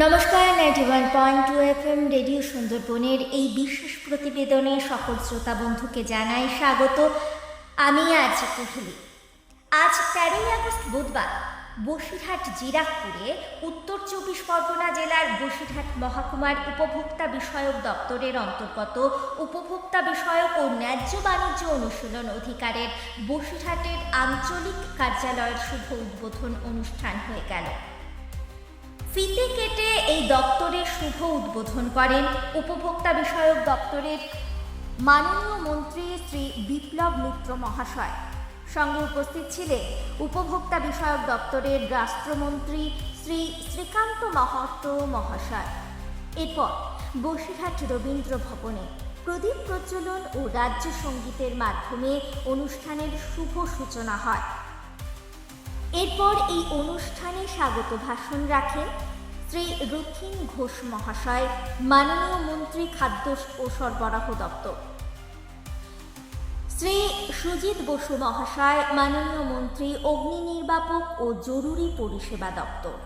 নমস্কার ninety one point two F M radio সুন্দরবনের এই বিশেষ প্রতিবেদনে সকল শ্রোতা বন্ধুকে জানাই স্বাগত। আমি আজ কুহলি। আজ তেরোই আগস্ট বুধবার বসিরহাট জিরাকপুরে উত্তর চব্বিশ পরগনা জেলার বসিরহাট মহকুমার উপভোক্তা বিষয়ক দপ্তরের অন্তর্গত উপভোক্তা বিষয়ক ও ন্যায্য বাণিজ্য অনুশীলন অধিকারের বসিরহাটের আঞ্চলিক কার্যালয়ের শুভ উদ্বোধন অনুষ্ঠান হয়ে গেল। ফিতে কেটে এই দপ্তরের শুভ উদ্বোধন করেন উপভোক্তা বিষয়ক দপ্তরের মাননীয় মন্ত্রী শ্রী বিপ্লব মিত্র মহাশয়। সঙ্গে উপস্থিত ছিলেন উপভোক্তা বিষয়ক দপ্তরের রাষ্ট্রমন্ত্রী শ্রী শ্রীকান্ত মাহাতো মহাশয়। এরপর বসিরহাট রবীন্দ্র ভবনে প্রদীপ প্রজ্বলন ও রাজ্য সঙ্গীতের মাধ্যমে অনুষ্ঠানের শুভ সূচনা হয়। এরপর এই অনুষ্ঠানে স্বাগত ভাষণ রাখেন শ্রী রুথিন ঘোষ মহাশয়, মাননীয় মন্ত্রী খাদ্য ও সরবরাহ দপ্তর। শ্রী সুজিত বসু মহাশয়, মাননীয় মন্ত্রী, অগ্নি নির্বাপক ও জরুরি পরিষেবা দপ্তর।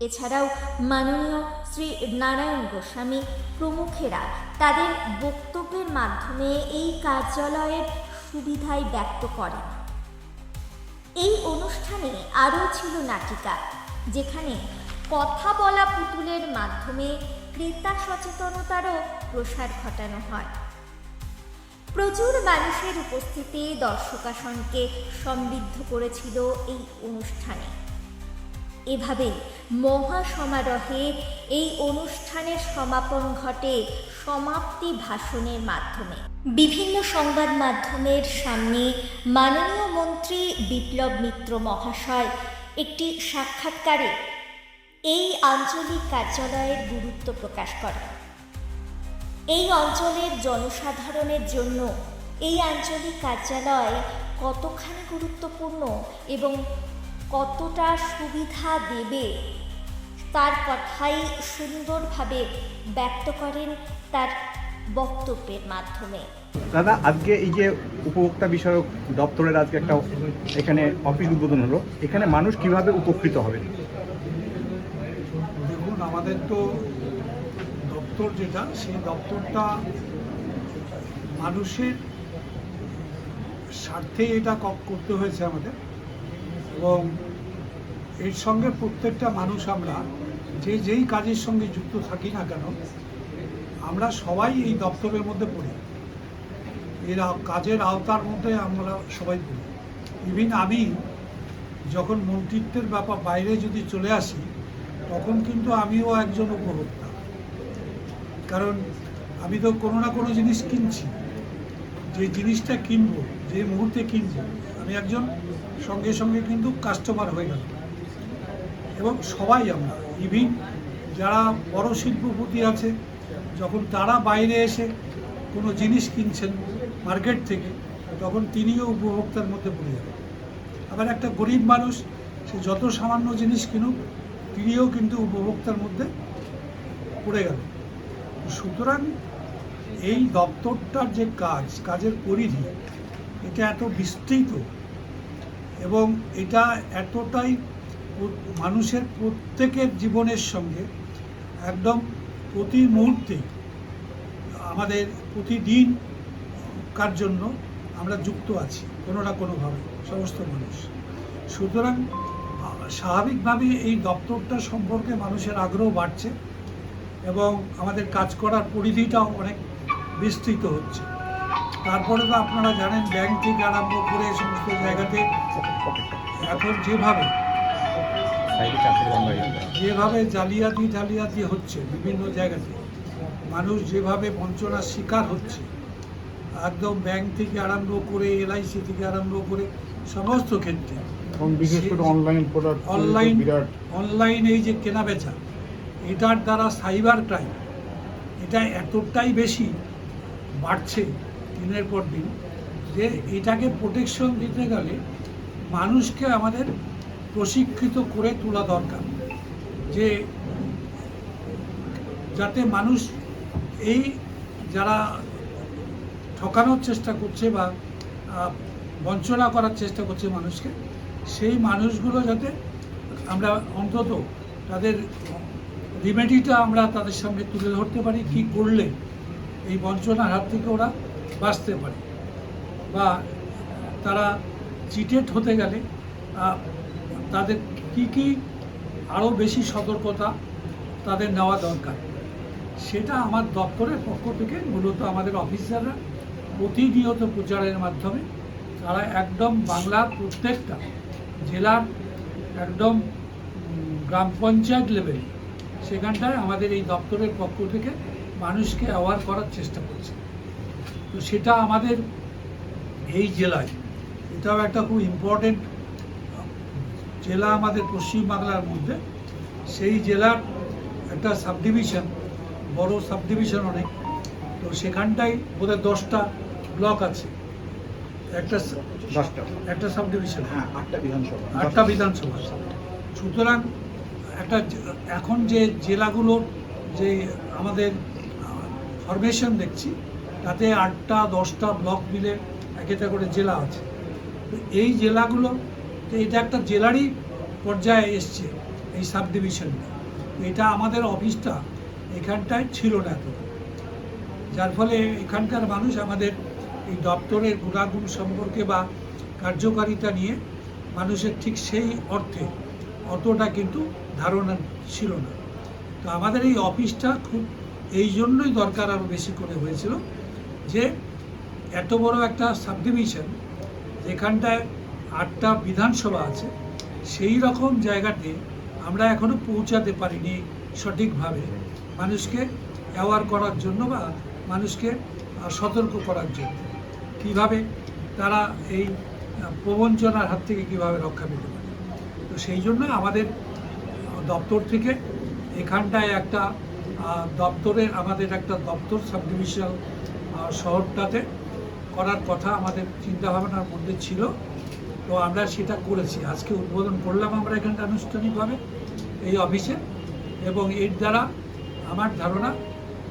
এছাড়াও মাননীয় শ্রী নারায়ণ গোস্বামী প্রমুখেরা তাদের বক্তব্যের মাধ্যমে এই কার্যালয়ের সুবিধায় ব্যক্ত করেন। এই অনুষ্ঠানে আরও ছিল নাটিকা, যেখানে কথা বলা পুতুলের মাধ্যমে ক্রেতা সচেতনতারও প্রসার ঘটানো হয়। প্রচুর মানুষের উপস্থিতি দর্শকাসনকে সমৃদ্ধ করেছিল এই অনুষ্ঠানে। এভাবে মহা সমারোহে এই অনুষ্ঠানের সমাপন ঘটে সমাপ্তি ভাষণের মাধ্যমে। বিভিন্ন সংবাদ মাধ্যমের সামনে মাননীয় মন্ত্রী বিপ্লব মিত্র মহাশয় একটি সাক্ষাৎকারে এই আঞ্চলিক কার্যালয়ের গুরুত্ব প্রকাশ করেন। এই অঞ্চলের জনসাধারণের জন্য এই আঞ্চলিক কার্যালয় কতখানি গুরুত্বপূর্ণ এবং কতটা সুবিধা দেবে তার কথাই সুন্দরভাবে ব্যক্ত করেন তার বক্তব্যের মাধ্যমে। দাদা আজকে এই যে উপভোক্তা বিষয়ক দপ্তরের আজকে একটা এখানে অফিস উদ্বোধন হলো এখানে মানুষ কীভাবে উপকৃত হবে? দেখুন আমাদের তো দপ্তর যেটা সেই দপ্তরটা মানুষের স্বার্থে এটা করতে হয়েছে আমাদের। এবং এর সঙ্গে প্রত্যেকটা মানুষ আমরা যে যেই কাজের সঙ্গে যুক্ত থাকি না কেন আমরা সবাই এই দপ্তরের মধ্যে পড়ি। এর কাজের আওতার মধ্যে আমরা সবাই পড়ি। ইভিন আমি যখন মন্ত্রিত্বের ব্যাপার বাইরে যদি চলে আসি, তখন কিন্তু আমিও একজন উপভোক্তা। কারণ আমি তো কোনো না কোনো জিনিস কিনছি। যে জিনিসটা কিনবো, যে মুহূর্তে কিনবো, আমি একজন সঙ্গে সঙ্গে কিন্তু কাস্টমার হয়ে গেল এবং সবাই আমরা ইভিন যারা বড় শিল্পপতি আছে যখন তারা বাইরে এসে কোনো জিনিস কিনছেন মার্কেট থেকে, তখন তিনিও উপভোক্তার মধ্যে পড়ে যাবেন আবার একটা গরিব মানুষ, সে যত সামান্য জিনিস কিনুক, তিনিও কিন্তু উপভোক্তার মধ্যে পড়ে গেল। সুতরাং এই দপ্তরটার যে কাজ, কাজের পরিধি, এটা এত বিস্তৃত এবং এটা এতটাই মানুষের প্রত্যেকের জীবনের সঙ্গে একদম প্রতি মুহূর্তে আমাদের প্রতিদিন কার জন্য আমরা যুক্ত আছি, কোনো না কোনোভাবে, সমস্ত মানুষ। সুতরাং স্বাভাবিকভাবে এই দপ্তরটা সম্পর্কে মানুষের আগ্রহ বাড়ছে এবং আমাদের কাজ করার পরিধিটাও অনেক বিস্তৃত হচ্ছে। তারপরে তো আপনারা জানেন, ব্যাংক থেকে আরম্ভ করে সমস্ত জায়গাতে এখন যেভাবে যেভাবে জালিয়াতি জালিয়াতি হচ্ছে বিভিন্ন জায়গাতে মানুষ যেভাবে বঞ্চনার শিকার হচ্ছে একদম ব্যাংক থেকে আরম্ভ করে এলআইসি থেকে আরম্ভ করে সমস্ত ক্ষেত্রে। বিশেষ করে অনলাইন প্রোডাক্ট অনলাইন অনলাইন এই যে কেনাবেচা এটার দ্বারা সাইবার ক্রাইম এটা এতটাই বেশি বাড়ছে দিনের পর দিন যে এটাকে প্রোটেকশন দিতে গেলে মানুষকে আমাদের প্রশিক্ষিত করে তোলা দরকার। যে যাতে মানুষ এই যারা ঠকানোর চেষ্টা করছে বা বঞ্চনা করার চেষ্টা করছে মানুষকে, সেই মানুষগুলো যাতে আমরা অন্তত তাদের রিমেডিটা আমরা তাদের সামনে তুলে ধরতে পারি, কি করলে এই বঞ্চনার হাত থেকে ওরা বাঁচতে পারে। বা তারা চিটেড হতে গেলে তাদের কি কি আরও বেশি সতর্কতা তাদের নেওয়া দরকার, সেটা আমার দপ্তরের পক্ষ থেকে মূলত আমাদের অফিসাররা প্রতিনিয়ত প্রচারের মাধ্যমে, তারা একদম বাংলার প্রত্যেকটা জেলার একদম গ্রাম পঞ্চায়েত লেভেলে সেখানটায় আমাদের এই দপ্তরের পক্ষ থেকে মানুষকে অ্যাওয়ার করার চেষ্টা করছে। তো সেটা আমাদের এই জেলায়, এটাও একটা খুব ইম্পর্টেন্ট জেলা আমাদের পশ্চিমবাংলার মধ্যে। সেই জেলার একটা সাবডিভিশন বড় সাবডিভিশন অনেক। তো সেখানটায় বোধহয় দশটা ব্লক আছে। একটা একটা সাবডিভিশন হ্যাঁ আটটা বিধানসভা। আটটা বিধানসভা। সুতরাং একটা এখন যে জেলাগুলোর যে আমাদের ফরমেশন দেখছি তাতে আটটা দশটা ব্লক মিলে এক একটা করে জেলা আছে। তো এই জেলাগুলো তো এটা একটা জেলারই পর্যায়ে এসছে এই সাব ডিভিশনটা এটা আমাদের অফিসটা এখানটায় ছিল না এত। যার ফলে এখানকার মানুষ আমাদের এই দপ্তরের গুণাগুণ সম্পর্কে বা কার্যকারিতা নিয়ে মানুষের ঠিক সেই অর্থে অতটা কিন্তু ধারণা ছিল না। তো আমাদের এই অফিসটা খুব এই জন্যই দরকার আরও বেশি করে হয়েছিল যে এত বড় একটা সাবডিভিশন যেখানটায় আটটা বিধানসভা আছে, সেই রকম জায়গাতে আমরা এখনও পৌঁছাতে পারিনি সঠিকভাবে। মানুষকে অ্যাওয়ার করার জন্য বা মানুষকে সতর্ক করার জন্য। কীভাবে তারা এই প্রবঞ্চনার হাত থেকে কীভাবে রক্ষা পেতে পারে? তো সেই জন্য আমাদের দপ্তর থেকে এখানটায় একটা দপ্তরের আমাদের একটা দপ্তর সাব ডিভিশন শহরটাতে করার কথা আমাদের চিন্তাভাবনার মধ্যে ছিল। তো আমরা সেটা করেছি। আজকে উদ্বোধন করলাম আমরা এখানটা আনুষ্ঠানিকভাবে এই অফিসে এবং এর দ্বারা আমার ধারণা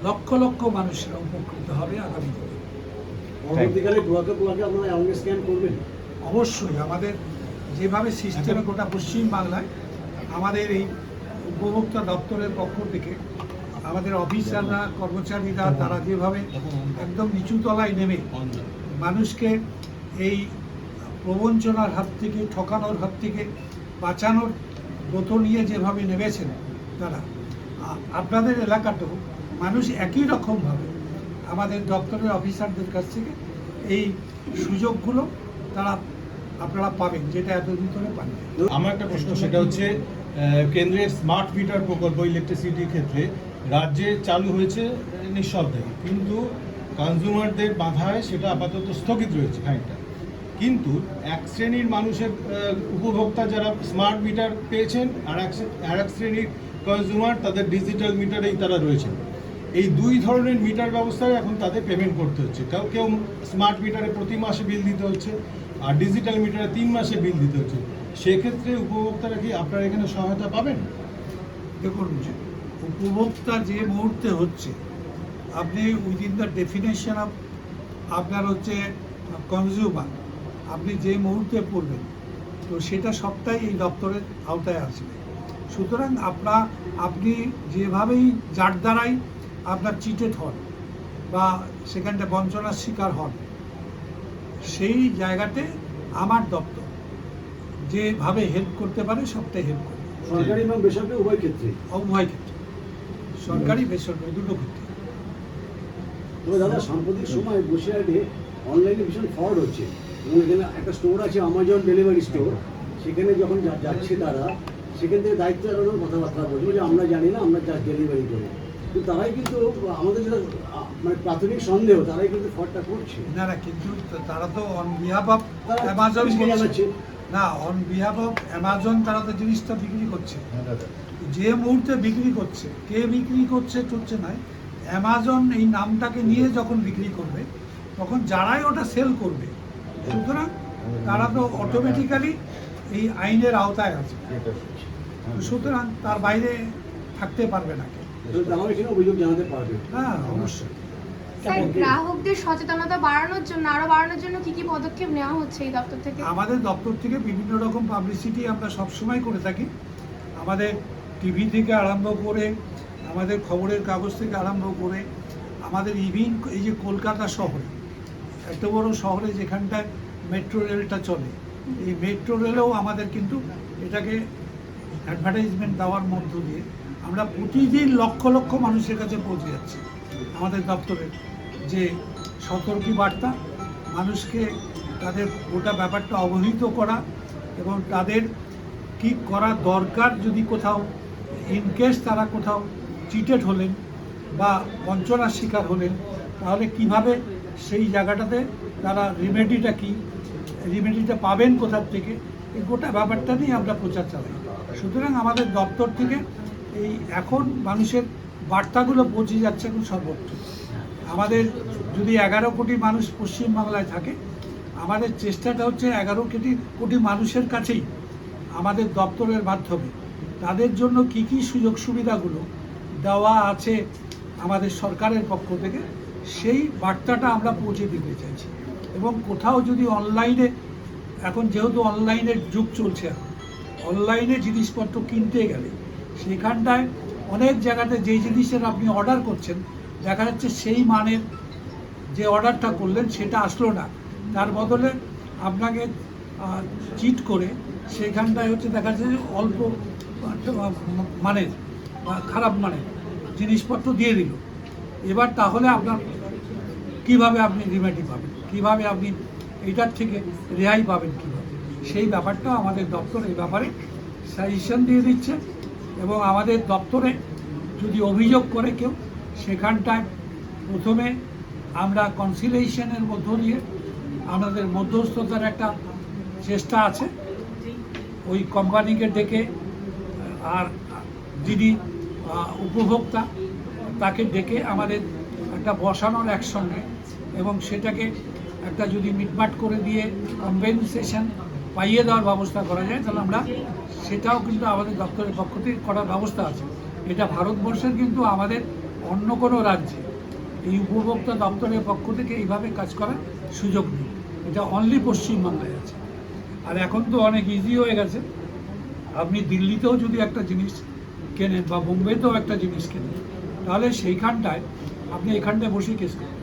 লক্ষ লক্ষ মানুষরা উপকৃত হবে আগামী দিনে। পরবর্তীকালে ব্লকে ব্লকে আপনারা অঙ্গে স্ক্যান করবেন? অবশ্যই আমাদের যেভাবে সিস্টেমে গোটা পশ্চিম বাংলায় আমাদের এই উপভোক্তা দপ্তরের পক্ষ থেকে আমাদের অফিসাররা কর্মচারীরা তারা যেভাবে একদম নিচু তলায় নেমে মানুষকে এই প্রবঞ্চনার হাত থেকে, ঠকানোর হাত থেকে, বাঁচানোর ব্রত নিয়ে যেভাবে নেমেছেন তারা আপনাদের এলাকাতেও মানুষ একই রকমভাবে আমাদের দপ্তরের অফিসারদের কাছ থেকে এই সুযোগগুলো তারা, আপনারা পাবেন, যেটা এতদিন ধরে পান আমার একটা প্রশ্ন, সেটা হচ্ছে কেন্দ্রের স্মার্ট মিটার প্রকল্প, ইলেকট্রিসিটির ক্ষেত্রে রাজ্যে চালু হয়েছে নিঃশব্দে কিন্তু কনজিউমারদের বাধায় সেটা আপাতত স্থগিত রয়েছে খানিকটা। কিন্তু এক শ্রেণির মানুষের উপভোক্তা যারা স্মার্ট মিটার পেয়েছেন আর এক আর এক শ্রেণির কনজিউমার তাদের ডিজিটাল মিটারেই তারা রয়েছেন। এই দুই ধরনের মিটার ব্যবস্থায় এখন তাদের পেমেন্ট করতে হচ্ছে। কেউ কেউ স্মার্ট মিটারে প্রতি মাসে বিল দিতে হচ্ছে আর ডিজিটাল মিটারে তিন মাসে বিল দিতে হচ্ছে। সেক্ষেত্রে উপভোক্তারা কি আপনার এখানে সহায়তা পাবেন? দেখুন, উপভোক্তা যে মুহূর্তে হচ্ছে, আপনি উইদিন দ্য ডেফিনেশন অফ আপনার হচ্ছে কনজিউমার আপনি যে মুহূর্তে পড়বেন তো সেটা সবটাই এই দপ্তরের আওতায় আসবে। সুতরাং আপনার আপনি যেভাবেই যার দ্বারাই আপনার চিটেড হন বা সেখানটা বঞ্চনার শিকার হন সেই জায়গাতে আমার দপ্তর যেভাবে হেল্প করতে পারে সবটাই হেল্প করবে। সরকারি এবং বেসরকারি উভয় ক্ষেত্রে? উভয় ক্ষেত্রে। সরকারি বেসরকারি দুটো ক্ষেত্রে। তবে দাদা সাম্প্রতিক সময় বসে বসিরহাটে অনলাইনে ভীষণ ফ্রড হচ্ছে। এবং এখানে একটা স্টোর আছে আমাজন ডেলিভারি স্টোর সেখানে যখন যা- যাচ্ছে তারা সেখান থেকে দায়িত্ব এড়ানোর কথাবার্তা বলছে যে আমরা জানি না আমরা জাস্ট ডেলিভারি করি। কিন্তু তারাই কিন্তু আমাদের যেটা মানে প্রাথমিক সন্দেহ তারাই কিন্তু ফ্রডটা করছে। না না কিন্তু তারা তো অন বিহাফ অফ অ্যামাজন জানাচ্ছে। না অন বিহাফ অফ অ্যামাজন তারা তো জিনিসটা বিক্রি করছে। যে মুহূর্তে বিক্রি করছে কে বিক্রি করছে চলছে নয় অ্যামাজন এই নামটাকে নিয়ে যখন বিক্রি করবে তখন যারাই ওটা সেল করবে সুতরাং তারা তো অটোমেটিক্যালি এই আইনের আওতায় আছে। সুতরাং তার বাইরে থাকতে পারবে না। অভিযোগ জানাতে পারবে হ্যাঁ অবশ্যই। স্যার গ্রাহকদের সচেতনতা বাড়ানোর জন্য আরও বাড়ানোর জন্য কি কি পদক্ষেপ নেওয়া হচ্ছে এই দপ্তর থেকে? আমাদের দপ্তর থেকে বিভিন্ন রকম পাবলিসিটি আমরা সবসময় করে থাকি। আমাদের টিভি থেকে আরম্ভ করে আমাদের খবরের কাগজ থেকে আরম্ভ করে আমাদের ইভিন এই যে কলকাতা শহরে এত বড় শহরে যেখানটায় মেট্রো রেলটা চলে, এই মেট্রো রেলেও আমাদের কিন্তু এটাকে অ্যাডভার্টাইজমেন্ট দেওয়ার মধ্য দিয়ে আমরা প্রতিদিন লক্ষ লক্ষ মানুষের কাছে পৌঁছে যাচ্ছি আমাদের দপ্তরের যে সতর্কী বার্তা, মানুষকে তাদের গোটা ব্যাপারটা অবহিত করা এবং তাদের কি করা দরকার যদি কোথাও ইনকেস তারা কোথাও চিটেড হলেন বা বঞ্চনার শিকার হলেন, তাহলে কীভাবে সেই জায়গাটাতে তারা রিমেডিটা কি? রিমেডিটা পাবেন কোথার থেকে? এই গোটা ব্যাপারটা নিয়ে আমরা প্রচার চালাই। সুতরাং আমাদের দপ্তর থেকে এই এখন মানুষের বার্তাগুলো পৌঁছে যাচ্ছে এখন সর্বত্র আমাদের যদি এগারো কোটি মানুষ পশ্চিমবাংলায় থাকে, আমাদের চেষ্টাটা হচ্ছে এগারো কোটি কোটি মানুষের কাছেই আমাদের দপ্তরের মাধ্যমে তাদের জন্য কি কি সুযোগ সুবিধাগুলো দেওয়া আছে আমাদের সরকারের পক্ষ থেকে সেই বার্তাটা আমরা পৌঁছে দিতে চাইছি। এবং কোথাও যদি অনলাইনে, এখন যেহেতু অনলাইনের যুগ চলছে অনলাইনে জিনিসপত্র কিনতে গেলে সেখানটায় অনেক জায়গাতে যেই জিনিসের আপনি অর্ডার করছেন, দেখা যাচ্ছে সেই মানের যে অর্ডারটা করলেন সেটা আসলো না। তার বদলে আপনাকে চিট করে সেইখানটায় হচ্ছে দেখা যাচ্ছে অল্প মানের খারাপ মানের জিনিসপত্র দিয়ে দিল। এবার তাহলে আপনার কীভাবে আপনি রিমেডি পাবেন? কীভাবে আপনি এটার থেকে রেহাই পাবেন কীভাবে? সেই ব্যাপারটা আমাদের দপ্তর এই ব্যাপারে সাজেশন দিয়ে দিচ্ছে এবং আমাদের দপ্তরে যদি অভিযোগ করে কেউ, সেখানটায় প্রথমে আমরা কনসিলেশনের মধ্য দিয়ে আমাদের মধ্যস্থতার একটা চেষ্টা আছে। ওই কোম্পানিকে ডেকে আর যিনি উপভোক্তা তাকে ডেকে আমাদের একটা বসানোর একসঙ্গে এবং সেটাকে একটা যদি মিটমাট করে দিয়ে কম্পেনসেশন পাইয়ে দেওয়ার ব্যবস্থা করা যায়, তাহলে আমরা সেটাও কিন্তু আমাদের দপ্তরের পক্ষ থেকে করার ব্যবস্থা আছে। এটা ভারতবর্ষের কিন্তু আমাদের অন্য কোনো রাজ্যে এই উপভোক্তা দপ্তরের পক্ষ থেকে এইভাবে কাজ করার সুযোগ নেই। এটা অনলি পশ্চিমবাংলায় আছে। আর এখন তো অনেক ইজি হয়ে গেছে। আপনি দিল্লিতেও যদি একটা জিনিস কেনেন বা বোম্বেতেও একটা জিনিস কেনেন তাহলে সেইখানটায় আপনি এখানটায় বসে কেস করবেন